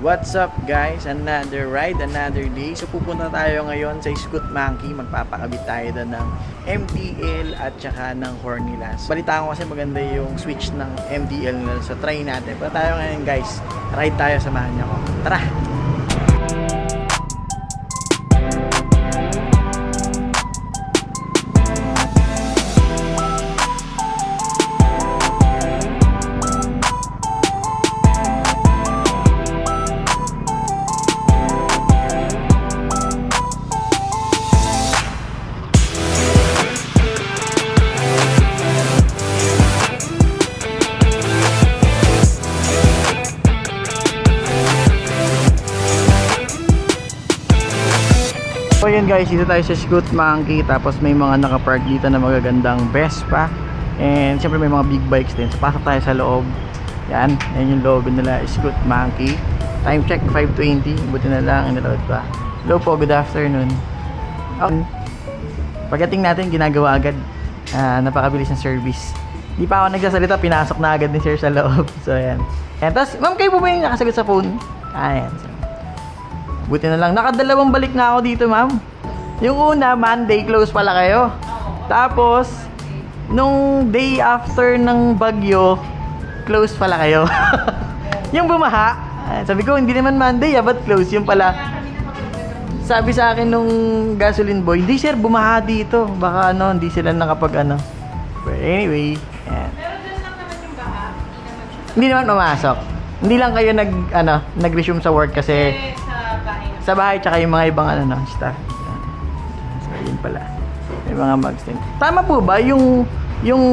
What's up guys? Another ride, another day. So pupunta tayo ngayon sa Scoot Monkey. Magpapakabit tayo doon ng MDL at saka ng Hornilas. Balita ko kasi maganda yung switch ng MDL nila. So try natin. Pero tayo ngayon guys. Ride tayo, samahan niyo ako. Tara! Guys, dito tayo sa Scoot Monkey tapos may mga nakapark dito na magagandang Vespa and syempre may mga big bikes din. So pasok tayo sa loob. Yan, yan yung logo nila, Scoot Monkey. Time check 5.20, buti na lang, inaload pa. Hello po, good afternoon. Okay. Pagdating natin, ginagawa agad. Ah, napakabilis ng service. Di pa ako nagsasalita, pinasok na agad ni sir sa loob. So yan. And tapos, ma'am, kayo po ba yung nakasagot sa phone? Ayan. So, Buti na lang. Nakadalawang balik na ako dito, ma'am. Yung una, Monday, close pala kayo. Tapos, nung day after ng bagyo, close pala kayo. yung bumaha, ah, sabi ko, hindi naman Monday, ah, ba't close? Yung pala, sabi sa akin nung gasoline boy, hindi sir, bumaha dito. Baka ano, hindi sila nakapag ano. But anyway, yan. Pero doon lang naman yung baha. Hindi naman siya. Hindi lang kayo nag, ano, nag-resume sa work kasi sa bahay sa bahay tsaka yung mga ibang ano no, staff. Pala. May mga mags din. Tama po ba yung yung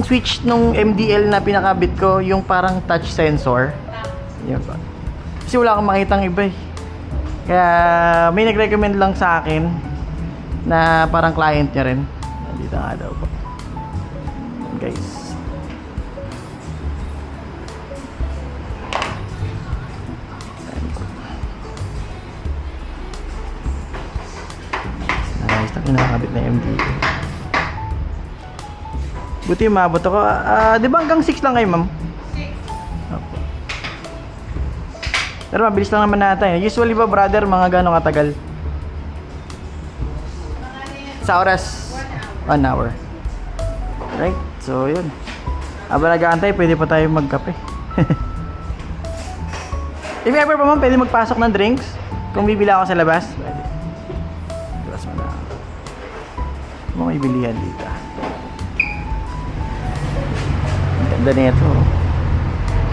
switch nung MDL na pinakabit ko, yung parang touch sensor? Yun po. Kasi wala akong makitang iba eh. Kaya may nag-recommend lang sa akin na parang client niya rin. Nandito nga daw po. Guys. Kinakabit na MDA. Buti umabot ako. Ah, di ba hanggang 6 lang kayo, ma'am? Six. Opo. Pero mabilis lang naman natin. Usually ba, brother, mga gano'ng katagal? Sa oras? one hour. 1 hour. Right? So, yun. Habang nag-aantay, pwede pa tayo magkape. If ever pa ma'am, pwede magpasok ng drinks? Kung bibili ako sa. Labas Mga may bilihan dito. Ang ganda nito.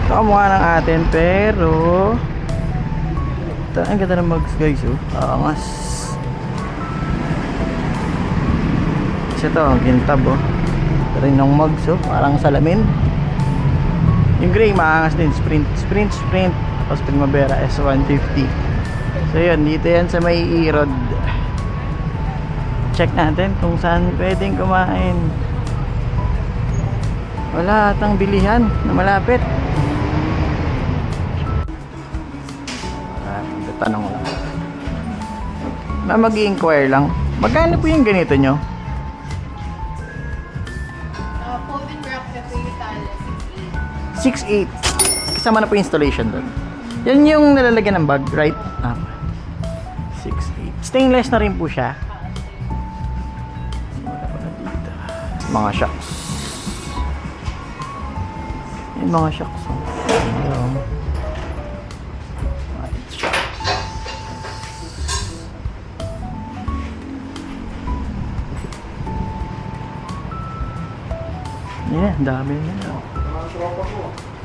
Ito ang mukha ng atin, pero... Ito, ang ganda ng mugs guys, oh. Angas. Kasi ito, ang gintab, oh. Ito rin ng mugs, oh. Parang salamin. Yung gray, maangas din. Sprint, sprint, sprint. Tapos Primavera S150. So yun, dito yan sa may Erod. Check natin kung saan pwedeng kumain. Wala atang bilihan na malapit. Ah, tanong lang. Na mag-inquire lang. Magkano po yung ganito nyo? Uh, folding wrap cafe Italia, 6.8. 6.8. Kasama na po yung installation doon. Yan yung nalalagyan ng bag, right? Ah. 6.8. Stainless na rin po siya. Mga shocks. Yung mga shocks. Oh. Shocks. Yeah, dami na.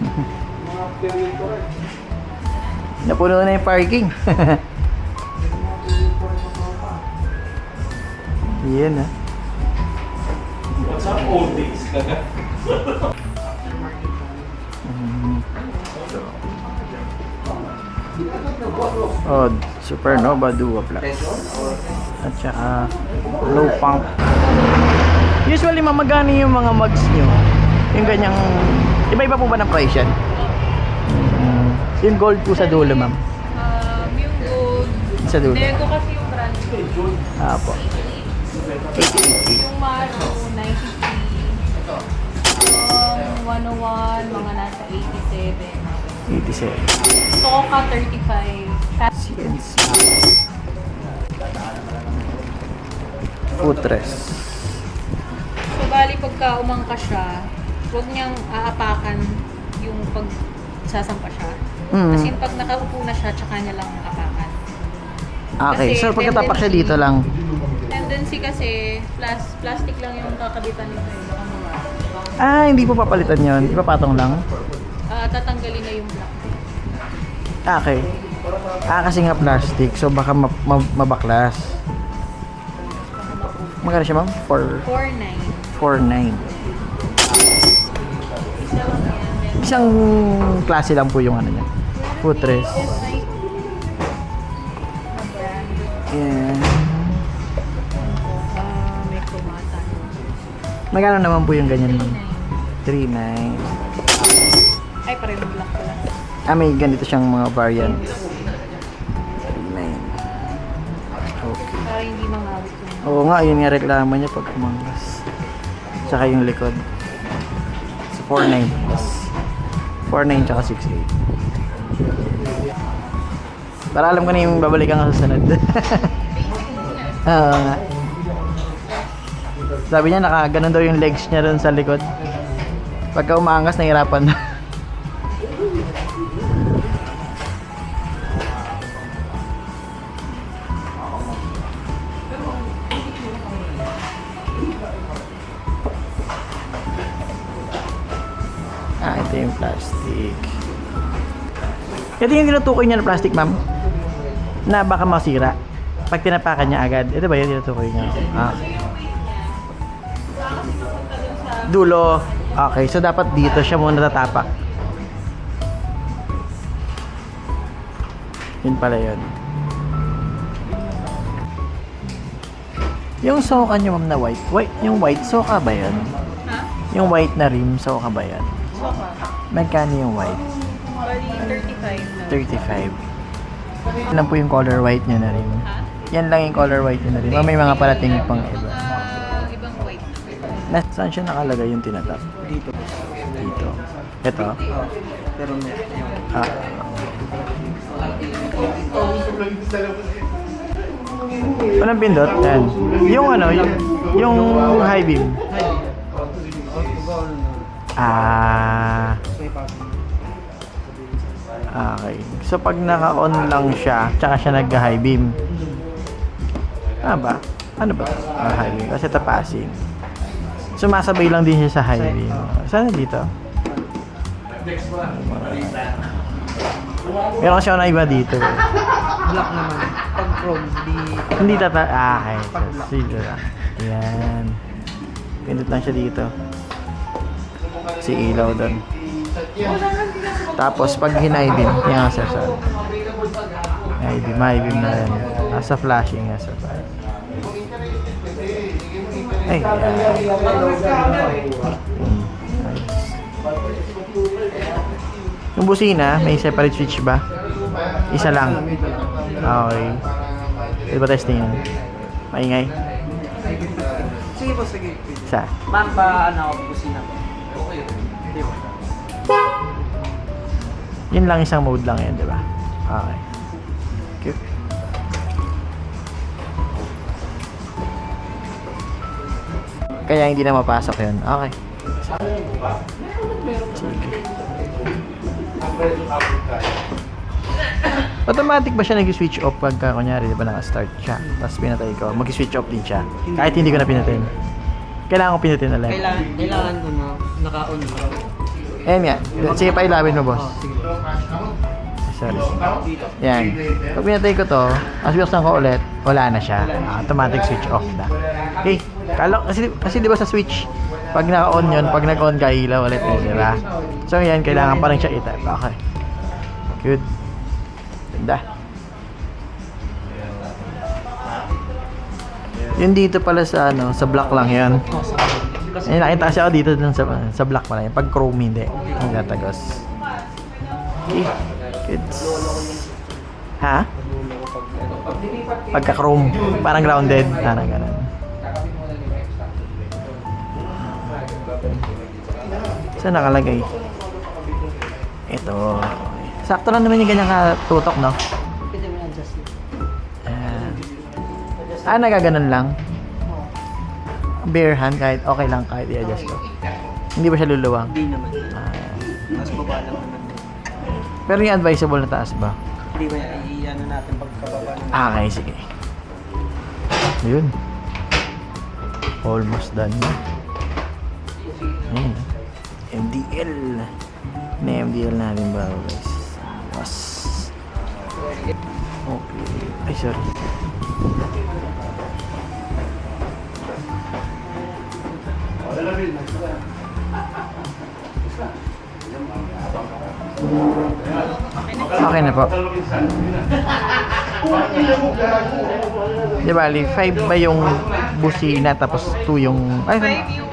Napuno na yung parking. Yan ah. Sa old days Oh, Supernova Duo Plus. At saka low pump. Usually mamagano yung mga mugs nyo. Yung ganyang, iba-iba po ba ng price yan? Mm, yung gold po sa dulo ma'am. Um, yung gold. Sa dulo. Nego kasi yung brand. Ah po. 88. Yung Maro, 93. Yung 101, mga nasa 87. 87. Toka 35. Fat- CNC. Footrest. So, bali pagka umangka siya, huwag niyang aapakan yung pag sasampa siya. Mm. Kasi pag nakaupo na siya, tsaka niya lang apakan. Okay, Kasi so pagkatapak siya dito lang. Kasi, plas plastic lang yung kakabitan nito eh. Baka mawala. Ah, hindi po papalitan yon Ipapatong lang. Ah, tatanggalin na yung black. Ah, Okay. Ah, kasi nga plastic. So baka ma- ma- mabaklas. Magkano siya ma'am? 4 4.9. 4.9. Isa lang yan. Isang klase lang po yung ano niya. Na brand. Yeah. Magkano naman po yung ganyan ma'am? 3.9. Ay, pareho black pala. Ah, may ganito siyang mga variants. 3.9. Okay. Para hindi mangawit yung Oo nga, yun nga reklamo niya pag umangkas. Tsaka yung likod. So, 4.9 plus. 4.9 tsaka 6.8. Para alam ko na yung babalikan ka sa sunod. Oo nga. Sabi niya, naka, ganun daw yung legs niya dun sa likod. Pagka umaangas, nahirapan na. Ah, ito yung plastic. Ito yung tinutukoy niya na plastic, ma'am. Na baka masira. Pag tinapakan niya agad. Ito ba yung tinutukoy niya? Ah. Dulo. Okay, so dapat dito siya muna tatapak. Yun pala yun. Yung soka niyo, ma'am, na white. White, yung white, soka ba yun? Ha? Yung white na rim, soka ba yan? Sofa. Magkano yung white? Bali, 35 na. 35. Yan lang po yung color white nyo na rin. Ha? Yan lang yung color white nyo na rin. May mga parating pang iba. Na, saan siya nakalagay yung tinatap? Dito. Dito. Ito? Pero may Ah. Walang pindot? Yan. Yung ano, yung, yung high beam. Ah. Okay. So pag naka-on lang siya, tsaka siya nag-high beam. Ah ba? Ano ba? Ah, high beam. Kasi ito passing. Sumasabay lang din siya sa high beam. Saan dito? Meron kasi ako na iba dito. black naman. Pag chrome, di... Hindi tata... Ah. So, sige lang. Yan. Pindot lang siya dito. Si ilaw doon. Tapos pag hinay beam, yan. High beam, high beam na rin. Nasa flashing yan sir. Ay. Yung busina, may separate switch ba? Isa lang. Okay. Pwede ba testing yan? Maingay? Sige po, sige. Isa. Ma'am, pa ano ako, busina po. Okay. Ba? Yun lang isang mode lang yan, di ba? Okay. Kaya hindi na mapasok yun. Okay. Automatic ba siya nag-switch off pagka kunyari, di ba naka-start siya? Tapos pinatay ko, mag-switch off din siya. Kahit hindi ko na pinatin. Kailangan ko pinatin ulit. Kailangan, kailangan ko na naka-on mo. Ayan nga. Sige, pailawin mo, boss. Oh, sige. Sorry. Yan. Pag pinatay ko to, as binuksan ko ulit, wala na siya. Automatic switch off na. Okay. Kala, kasi, kasi di ba sa switch, pag naka-on yun, pag nag-on ka, ilaw ulit yun, di ba? So yan, kailangan pa rin siya itap. Okay. Good. Ganda. Yun dito pala sa ano, sa black lang yan. Sa Kasi nakita kasi ako dito dun sa, sa black pala yan. Pag chrome hindi. Ang gatagos. Okay. Kids. Ha? Pagka chrome. Parang grounded. Parang ganun. Saan nakalagay? Ito. Sakto lang naman yung ganyan katutok, no? Pwede mo na-adjust yun. Ayan. Adjust Ah, nagaganon lang. Bare hand, kahit okay lang, kahit i-adjust ko. Hindi ba siya luluwang? Hindi naman. Ah, Mas baba lang naman. pero yung advisable na taas ba? Hindi ba i-ano natin pagkababa ng... Ah, okay, sige. Yun. Almost done na. Ayan. MDL. Na MDL natin ba, guys? Was. Okay. Ay, sorry. Okay na po. Di bali, 5 ba yung busina tapos 2 yung... Ay, 5 yung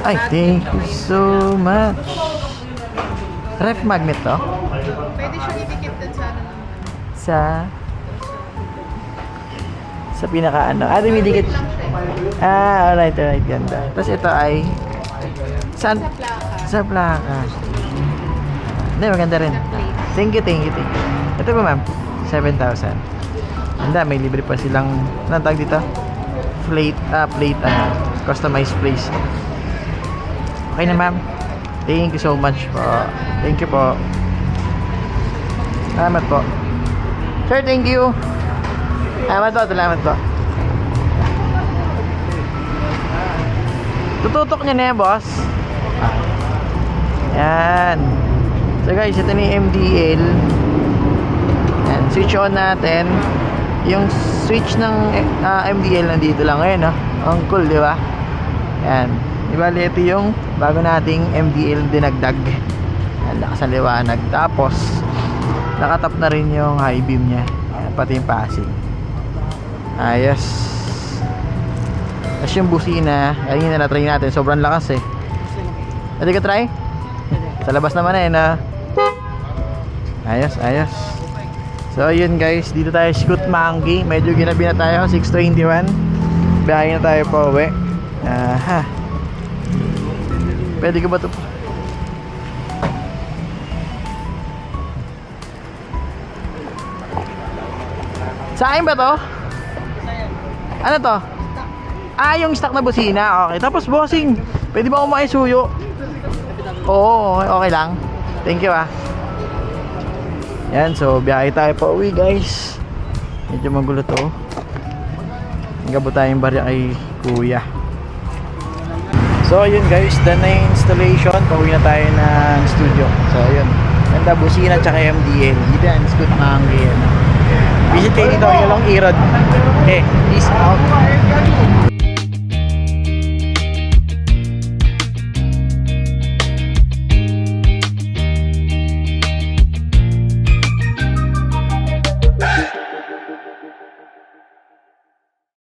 Ay, thank you so much. Ref magnet to? Pwede siya idikit din sa ano. Sa... Sa pinaka ano. Ah, dumidikit. Ah, alright, alright. Ganda. Tapos ito ay... Saan? Sa plaka. Sa plaka. Hindi, maganda rin. Thank you, thank you, thank you. Ito ba ma'am? 7,000. Handa, may libre pa silang, anong tawag dito? Plate, ah, plate, ano, customized place. Okay na ma'am. Thank you so much po. Thank you po. Salamat po. Sir, thank you. Salamat po, salamat po. Tututok niya na yan, boss. Yan. So guys, ito yung MDL. Yan, switch on natin. Yung switch ng ah, MDL nandito lang ngayon, no? Ang cool, di ba? Yan. Ba, ito yung bago nating MDL dinagdag. Yan, lakas ang liwanag. Tapos, nakatap na rin yung high beam niya. Pati yung passing. Ayos. Tapos yung busina, ayun na na-try natin. Sobrang lakas eh. Pwede ka try? Sa labas naman eh na. Ayos, ayos. So yun guys, dito tayo Scoot Monkey. Medyo ginabi na tayo, 621. Biyahe na tayo pa uwi. Aha. Pwede ka ba ito? Sa akin ba to? Ano to? Ah, yung stock na busina. Okay. Tapos bossing, pwede ba kumain suyo? Oo, okay, lang. Thank you ah. Yan, so biyahe tayo pa uwi guys. Medyo magulo to. Nagabot tayong barya kay kuya. So yun guys, done na yung installation. Pauwi na tayo ng studio. So yun. Ganda busina tsaka MDL. Yan, scoot mangi yan. Visit kayo dito, yung long irod. Okay, peace out.